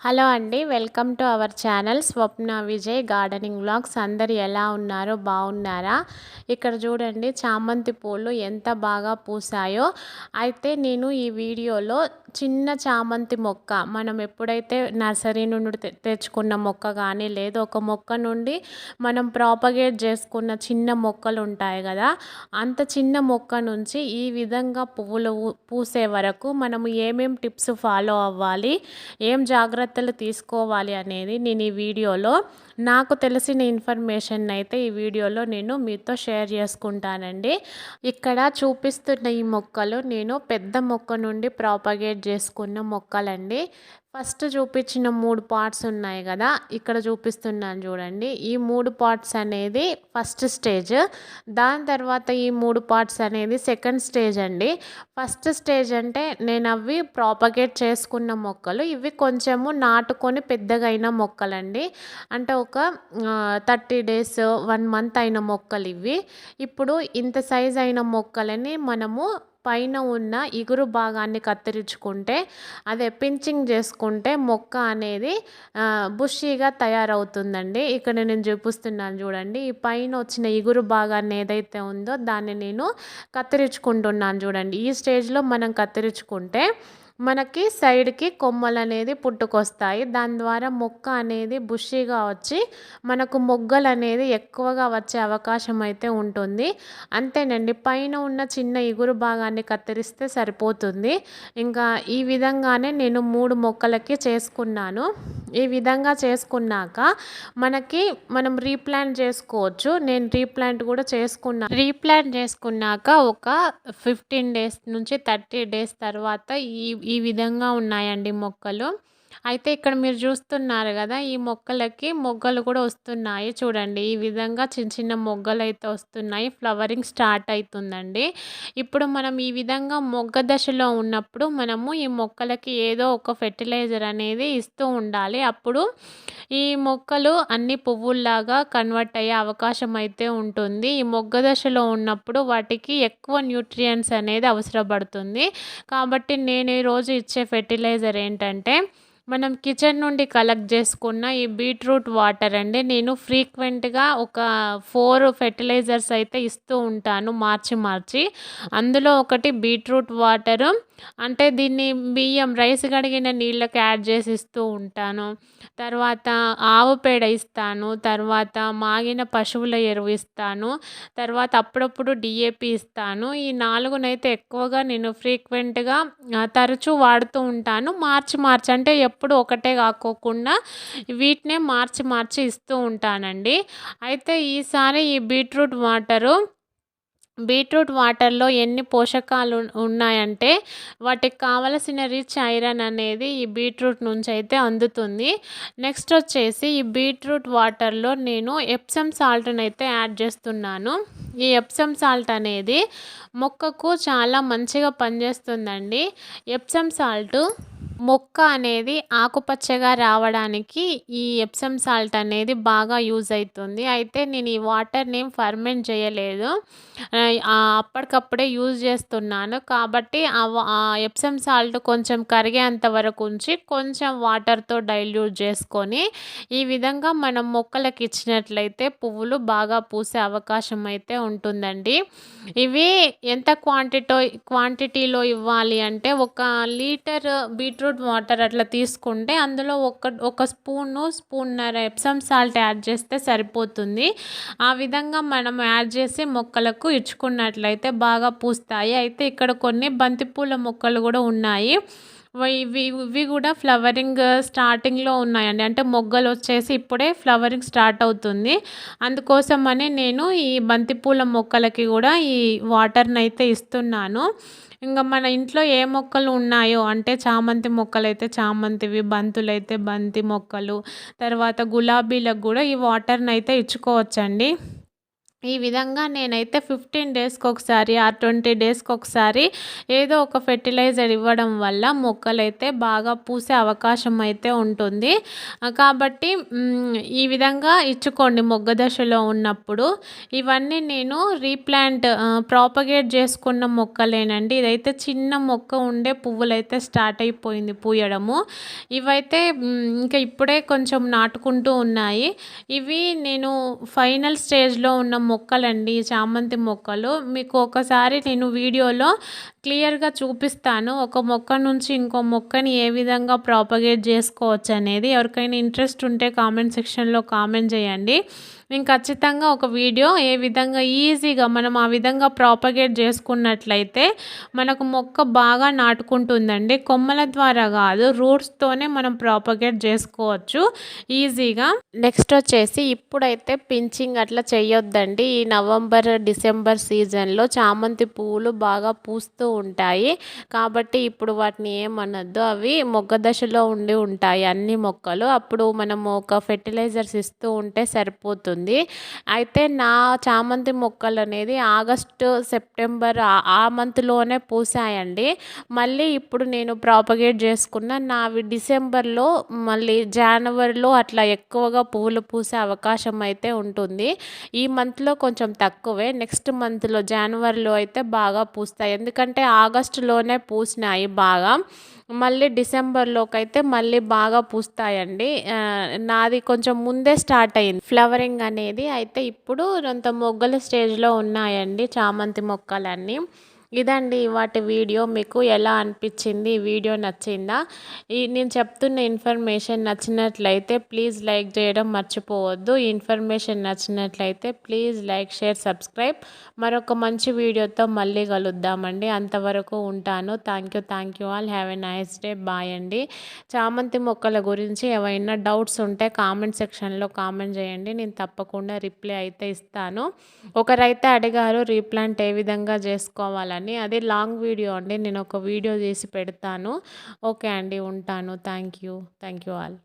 Hello అండి welcome to our channel Swapna Vijay gardening blogs అందరు ఎలా ఉన్నారో బాగున్నారా? ఇక్కడ చూడండి చామంతి పూలు ఎంత బాగా పూసాయో. అయితే నేను ఈ వీడియోలో చిన్న చామంతి మొక్క. మనం ఎప్పుడైతే నర్సరీ నుండి తెచ్చుకున్న మొక్క కానీ లేదు ఒక మొక్క నుండి మనం ప్రాపగేట్ చేసుకున్న చిన్న మొక్కలు ఉంటాయి కదా అంత చిన్న మొక్క నుంచి ఈ విధంగా పువ్వులు పూసే వరకు మనము ఏమేం టిప్స్ ఫాలో అవ్వాలి ఏం జాగ్రత్తలు తీసుకోవాలి అనేది నేను ఈ వీడియోలో నాకు తెలిసిన ఇన్ఫర్మేషన్ అయితే ఈ వీడియోలో నేను మీతో షేర్ చేసుకుంటానండి. ఇక్కడ చూపిస్తున్న ఈ మొక్కలు నేను పెద్ద మొక్క నుండి ప్రాపగేట్ చేసుకున్న మొక్కలండి. ఫస్ట్ చూపించిన మూడు పార్ట్స్ ఉన్నాయి కదా ఇక్కడ చూపిస్తున్నాను చూడండి. ఈ మూడు పార్ట్స్ అనేది ఫస్ట్ స్టేజ్ దాని తర్వాత ఈ మూడు పార్ట్స్ అనేది సెకండ్ స్టేజ్ అండి. ఫస్ట్ స్టేజ్ అంటే నేను అవి ప్రాపగేట్ చేసుకున్న మొక్కలు ఇవి కొంచెము నాటుకొని పెద్దగైన మొక్కలండి. అంటే ఒక థర్టీ డేస్ వన్ మంత్ అయిన మొక్కలు ఇవి ఇప్పుడు ఇంత సైజ్ అయిన మొక్కలని మనము పైన ఉన్న ఇగురు భాగాన్ని కత్తిరించుకుంటే అది పించింగ్ చేసుకుంటే మొక్క అనేది బుషీగా తయారవుతుందండి. ఇక్కడ నేను చూపిస్తున్నాను చూడండి. ఈ పైన వచ్చిన ఇగురు భాగాన్ని ఏదైతే ఉందో దాన్ని నేను కత్తిరించుకుంటున్నాను చూడండి. ఈ స్టేజ్లో మనం కత్తిరించుకుంటే మనకి సైడ్కి కొమ్మలు అనేది పుట్టుకొస్తాయి. దాని ద్వారా మొక్క అనేది బుషీగా వచ్చి మనకు మొగ్గలు అనేది ఎక్కువగా వచ్చే అవకాశం అయితే ఉంటుంది. అంతేనండి పైన ఉన్న చిన్న ఇగురు భాగాన్ని కత్తిరిస్తే సరిపోతుంది. ఇంకా ఈ విధంగానే నేను మూడు మొక్కలకి చేసుకున్నాను. ఈ విధంగా చేసుకున్నాక మనకి మనం రీప్లాంట్ చేసుకోవచ్చు. నేను రీప్లాంట్ కూడా చేసుకున్నా. రీప్లాంట్ చేసుకున్నాక ఒక ఫిఫ్టీన్ డేస్ నుంచి థర్టీ డేస్ తర్వాత ఈ ఈ విధంగా ఉన్నాయండి మొక్కలు. అయితే ఇక్కడ మీరు చూస్తున్నారు కదా ఈ మొక్కలకి మొగ్గలు కూడా వస్తున్నాయి చూడండి. ఈ విధంగా చిన్న చిన్న మొగ్గలు అయితే వస్తున్నాయి. ఫ్లవరింగ్ స్టార్ట్ అవుతుందండి ఇప్పుడు మనం ఈ విధంగా మొగ్గ దశలో ఉన్నప్పుడు మనము ఈ మొక్కలకి ఏదో ఒక ఫెర్టిలైజర్ అనేది ఇస్తూ ఉండాలి. అప్పుడు ఈ మొక్కలు అన్ని పువ్వుల్లాగా కన్వర్ట్ అయ్యే అవకాశం అయితే ఉంటుంది. ఈ మొగ్గ దశలో ఉన్నప్పుడు వాటికి ఎక్కువ న్యూట్రియంట్స్ అనేది అవసరపడుతుంది. కాబట్టి నేను ఈరోజు ఇచ్చే ఫెర్టిలైజర్ ఏంటంటే మనం కిచెన్ నుండి కలెక్ట్ చేసుకున్న ఈ బీట్రూట్ వాటర్ అండి నేను ఫ్రీక్వెంట్గా ఒక ఫోర్ ఫెర్టిలైజర్స్ అయితే ఇస్తూ ఉంటాను మార్చి మార్చి. అందులో ఒకటి బీట్రూట్ వాటరు అంటే దీన్ని బియ్యం రైస్ కడిగిన నీళ్ళకి యాడ్ చేసి ఇస్తూ ఉంటాను. తర్వాత ఆవు పేడ ఇస్తాను తర్వాత మాగిన పశువుల ఎరువు ఇస్తాను తర్వాత అప్పుడప్పుడు డిఏపి ఇస్తాను. ఈ నాలుగునైతే ఎక్కువగా నేను ఫ్రీక్వెంట్గా తరచూ వాడుతూ ఉంటాను మార్చి మార్చి. అంటే ఎప్పుడు ఒకటే కాకోకుండా వీటినే మార్చి మార్చి ఇస్తూ ఉంటానండి. అయితే ఈసారి ఈ బీట్రూట్ వాటరు బీట్రూట్ వాటర్లో ఎన్ని పోషకాలు ఉన్నాయంటే వాటికి కావలసిన రిచ్ ఐరన్ అనేది ఈ బీట్రూట్ నుంచి అయితే అందుతుంది. నెక్స్ట్ వచ్చేసి ఈ బీట్రూట్ వాటర్లో నేను ఎప్సమ్ సాల్ట్ని అయితే యాడ్ చేస్తున్నాను. ఈ ఎప్సమ్ సాల్ట్ అనేది మొక్కకు చాలా మంచిగా పనిచేస్తుందండి. ఎప్సమ్ సాల్ట్ మొక్క అనేది ఆకుపచ్చగా రావడానికి ఈ ఎప్సమ్ సాల్ట్ అనేది బాగా యూజ్ అవుతుంది అయితే నేను ఈ వాటర్ నేమ్ ఫర్మెంట్ చేయలేదు. అప్పటికప్పుడే యూజ్ చేస్తున్నాను. కాబట్టి ఆ ఎప్సమ్ సాల్ట్ కొంచెం కరిగేంత వరకు ఉంచి కొంచెం వాటర్తో డైల్యూట్ చేసుకొని ఈ విధంగా మనం మొక్కలకు ఇచ్చినట్లయితే పువ్వులు బాగా పూసే అవకాశం అయితే ఉంటుందండి. ఇవి ఎంత క్వాంటిటీ క్వాంటిటీలో ఇవ్వాలి అంటే ఒక లీటర్ బీట్రూట్ వాటర్ అట్లా తీసుకుంటే అందులో ఒక ఒక స్పూను స్పూన్నర ఎప్సమ్ సాల్ట్ యాడ్ చేస్తే సరిపోతుంది. ఆ విధంగా మనం యాడ్ చేసి మొక్కలకు ఇచ్చుకున్నట్లయితే బాగా పూస్తాయి. అయితే ఇక్కడ కొన్ని బంతిపూల మొక్కలు కూడా ఉన్నాయి. ఇవి ఇవి కూడా ఫ్లవరింగ్ స్టార్టింగ్లో uh, ఉన్నాయండి. అంటే మొగ్గలు వచ్చేసి ఇప్పుడే ఫ్లవరింగ్ స్టార్ట్ అవుతుంది. అందుకోసమని నేను ఈ బంతిపూల మొక్కలకి కూడా ఈ వాటర్ని అయితే ఇస్తున్నాను. ఇంకా మన ఇంట్లో ఏ మొక్కలు ఉన్నాయో అంటే చామంతి మొక్కలు అయితే చామంతివి బంతులు అయితే బంతి మొక్కలు తర్వాత గులాబీలకు కూడా ఈ వాటర్ని అయితే ఇచ్చుకోవచ్చండి. ఈ విధంగా నేనైతే ఫిఫ్టీన్ డేస్కి ఒకసారి ఆ ట్వంటీ డేస్కి ఒకసారి ఏదో ఒక ఫెర్టిలైజర్ ఇవ్వడం వల్ల మొక్కలైతే బాగా పూసే అవకాశం అయితే ఉంటుంది. కాబట్టి ఈ విధంగా ఇచ్చుకోండి మొగ్గ దశలో ఉన్నప్పుడు. ఇవన్నీ నేను రీప్లాంట్ ప్రాపగేట్ చేసుకున్న మొక్కలేనండి. ఇదైతే చిన్న మొక్క ఉండే పువ్వులైతే స్టార్ట్ అయిపోయింది పూయడము. ఇవైతే ఇంకా ఇప్పుడే కొంచెం నాటుకుంటూ ఉన్నాయి. ఇవి నేను ఫైనల్ స్టేజ్లో ఉన్న మొక్కలండి చామంతి మొక్కలు. మీకు ఒకసారి నేను వీడియోలో క్లియర్గా చూపిస్తాను. ఒక మొక్క నుంచి ఇంకో మొక్కని ఏ విధంగా ప్రాపగేట్ చేసుకోవచ్చు అనేది ఎవరికైనా ఇంట్రెస్ట్ ఉంటే కామెంట్ సెక్షన్లో కామెంట్ చేయండి. నేను ఖచ్చితంగా ఒక వీడియో ఏ విధంగా ఈజీగా మనం ఆ విధంగా ప్రాపగేట్ చేసుకున్నట్లయితే మనకు మొక్క బాగా నాటుకుంటుందండి. కొమ్మల ద్వారా కాదు రూట్స్తోనే మనం ప్రాపగేట్ చేసుకోవచ్చు ఈజీగా. నెక్స్ట్ వచ్చేసి ఇప్పుడైతే పించింగ్ అట్లా చేయొద్దండి. ఈ నవంబర్ డిసెంబర్ సీజన్లో చామంతి పువ్వులు బాగా పూస్తూ ఉంటాయి. కాబట్టి ఇప్పుడు వాటిని ఏమనొద్దు. అవి మొగ్గ దశలో ఉండి ఉంటాయి అన్ని మొక్కలు. అప్పుడు మనము ఒక ఫెర్టిలైజర్స్ ఇస్తూ ఉంటే సరిపోతుంది. అయితే నా చామంతి మొక్కలు అనేది ఆగస్టు సెప్టెంబర్ ఆ మంత్లోనే పూసాయండి. మళ్ళీ ఇప్పుడు నేను ప్రాపగేట్ చేసుకున్న నావి డిసెంబర్లో మళ్ళీ జనవరిలో అట్లా ఎక్కువగా పువ్వులు పూసే అవకాశం అయితే ఉంటుంది. ఈ మంత్లో కొంచెం తక్కువే. నెక్స్ట్ మంత్లో జనవరిలో అయితే బాగా పూస్తాయి. ఎందుకంటే ఆగస్టులోనే పూసినాయి బాగా. మళ్ళీ డిసెంబర్లోకి అయితే మళ్ళీ బాగా పూస్తాయండి. నాది కొంచెం ముందే స్టార్ట్ అయింది. ఫ్లవరింగ్ అనేది అయితే ఇప్పుడు కొంత మొగ్గల స్టేజ్లో ఉన్నాయండి చామంతి మొక్కలన్నీ. ఇదండి వాటి వీడియో. మీకు ఎలా అనిపించింది? ఈ వీడియో నచ్చిందా? ఈ నేను చెప్తున్న ఇన్ఫర్మేషన్ నచ్చినట్లయితే ప్లీజ్ లైక్ చేయడం మర్చిపోవద్దు. ఈ ఇన్ఫర్మేషన్ నచ్చినట్లయితే ప్లీజ్ లైక్ షేర్ సబ్స్క్రైబ్. మరొక మంచి వీడియోతో మళ్ళీ కలుద్దామండి. అంతవరకు ఉంటాను. Thank you thank you all. Have a nice day. Bye అండి. చామంతి మొక్కల గురించి ఏవైనా డౌట్స్ ఉంటే కామెంట్ సెక్షన్లో కామెంట్ చేయండి. నేను తప్పకుండా రిప్లై అయితే ఇస్తాను. ఒకరైతే అడిగారు రీప్లాంట్ ఏ విధంగా చేసుకోవాలని. అని అదే లాంగ్ వీడియో అండి. నేను ఒక వీడియో చేసి పెడతాను. ఓకే అండి. ఉంటాను. Thank you. Thank you all.